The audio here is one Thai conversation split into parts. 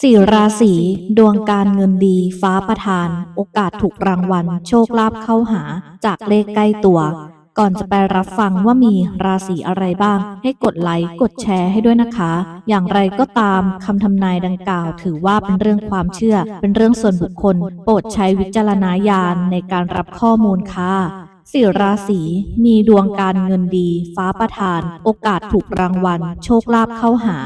สี่ราศีดวงการเงินดีฟ้าประทาน โอกาสถูกรางวัล โชคลาภเข้าหา จากเลขใกล้ตัว ก่อนจะไปรับฟังว่ามีราศีอะไรบ้าง ให้กดไลค์กดแชร์ให้ด้วยนะคะ อย่างไรก็ตามคำทำนายดังกล่าว ถือว่าเป็นเรื่องความเชื่อ เป็นเรื่องส่วนบุคคล โปรดใช้วิจารณญาณในการรับข้อมูลค่ะสี่ราศีมีดวงการเงินดี ฟ้าประทาน โอกาสถูกรางวัล โชคลาภเข้าหา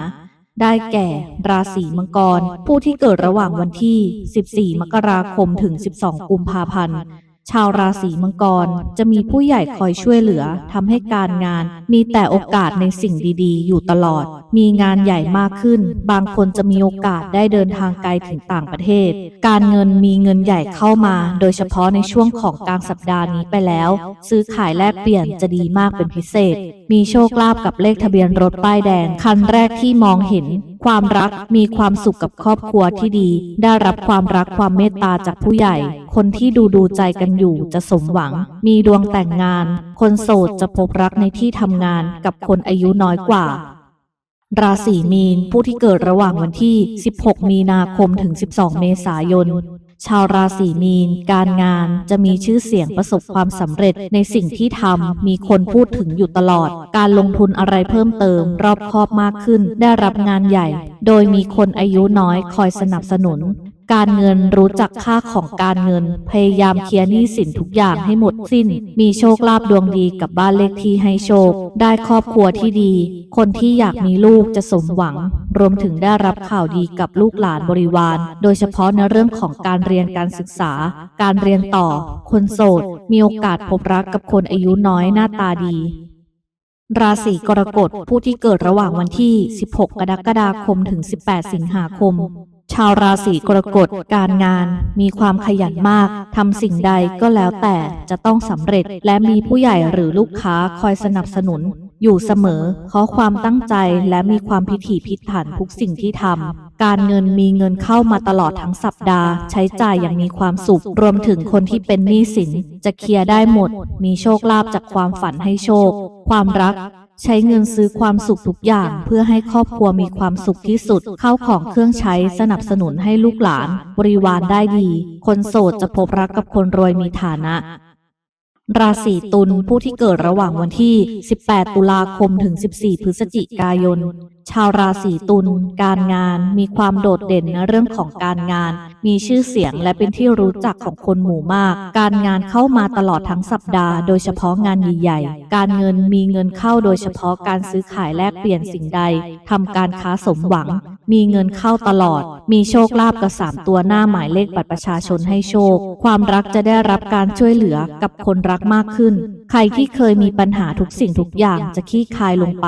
ได้แก่ราศีมังกร ผู้ที่เกิดระหว่างวันที่ 14 มกราคมถึง 12 กุมภาพันธ์ ชาวราศีมังกรจะมีผู้ใหญ่คอยช่วยเหลือทำให้การงานมีแต่โอกาสในสิ่งดีๆ อยู่ตลอด มีงานใหญ่มากขึ้น บางคนจะมีโอกาสได้เดินทางไกลถึงต่างประเทศ การเงินมีเงินใหญ่เข้ามา โดยเฉพาะในช่วงของกลางสัปดาห์นี้ไปแล้ว ซื้อขายแลกเปลี่ยนจะดีมากเป็นพิเศษ มีโชคลาภกับเลขทะเบียนรถป้ายแดงคันแรกที่มองเห็น ความรักมีความสุขกับครอบครัวที่ดี ได้รับความรักความเมตตาจากผู้ใหญ่ คนที่ดูดูใจกันอยู่จะสมหวัง มีดวงแต่งงาน คนโสดจะพบรักในที่ทำงานกับคนอายุน้อยกว่าราศีมีน ผู้ที่เกิดระหว่างวันที่ 16 มีนาคม ถึง 12 เมษายน ชาวราศีมีน การงานจะมีชื่อเสียงประสบความสำเร็จในสิ่งที่ทำมีคนพูดถึงอยู่ตลอด การลงทุนอะไรเพิ่มเติม รอบคอบมากขึ้น ได้รับงานใหญ่ โดยมีคนอายุน้อยคอยสนับสนุน การเงินรู้จักค่าของการเงิน พยายามเคลียร์หนี้สินทุกอย่างให้หมดสิ้น มีโชคลาภดวงดีกับบ้านเลขที่ให้โชค ได้ครอบครัวที่ดี คนที่อยากมีลูกจะสมหวัง รวมถึงได้รับข่าวดีกับลูกหลานบริวาร โดยเฉพาะในเรื่องของการเรียนการศึกษา การเรียนต่อ คนโสด มีโอกาสพบรักกับคนอายุน้อยหน้าตาดีราศีกรกฎผู้ที่เกิดระหว่างวันที่ 16 กรกฎาคม ถึง 18 สิงหาคม ชาวราศีกรกฎการงานมีความขยันมากทำสิ่งใดก็แล้วแต่จะต้องสำเร็จและมีผู้ใหญ่หรือลูกค้าคอยสนับสนุน อยู่เสมอเพราะความตั้งใจและมีความพิถีพิถันทุกสิ่งที่ทำการเงินมีเงินเข้ามาตลอดทั้งสัปดาห์ ใช้จ่ายอย่างมีความสุข รวมถึงคนที่เป็นหนี้สิน จะเคลียร์ได้หมด มีโชคลาภจากความฝันให้โชค ความรัก ใช้เงินซื้อความสุขทุกอย่าง เพื่อให้ครอบครัวมีความสุขที่สุด เข้าของเครื่องใช้สนับสนุนให้ลูกหลาน บริวารได้ดี คนโสดจะพบรักกับคนรวยมีฐานะ ราศีตุลผู้ที่เกิดระหว่างวันที่ 18 ตุลาคมถึง 14 พฤศจิกายน ชาวราศีตุลการงานมีความโดดเด่นในเรื่องของการงาน มีชื่อเสียงและเป็นที่รู้จักของคนหมู่มาก การงานเข้ามาตลอดทั้งสัปดาห์โดยเฉพาะงานใหญ่ๆ การเงินมีเงินเข้าโดยเฉพาะการซื้อขายแลกเปลี่ยนสิ่งใดทำการค้าสมหวัง มีเงินเข้าตลอด มีโชคลาภกับสามตัวหน้าหมายเลขบัตรประชาชนให้โชค ความรักจะได้รับการช่วยเหลือกับคนรักมากขึ้น ใครที่เคยมีปัญหาทุกสิ่งทุกอย่างจะคลี่คลายลงไป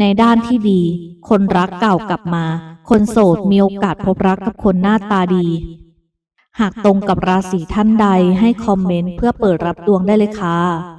ในด้านที่ดี คนรักเก่ากลับมา คนโสดมีโอกาสพบรักกับคนหน้าตาดี หากตรงกับราศีท่านใดให้คอมเมนต์เพื่อเปิดรับดวงได้เลยค่ะ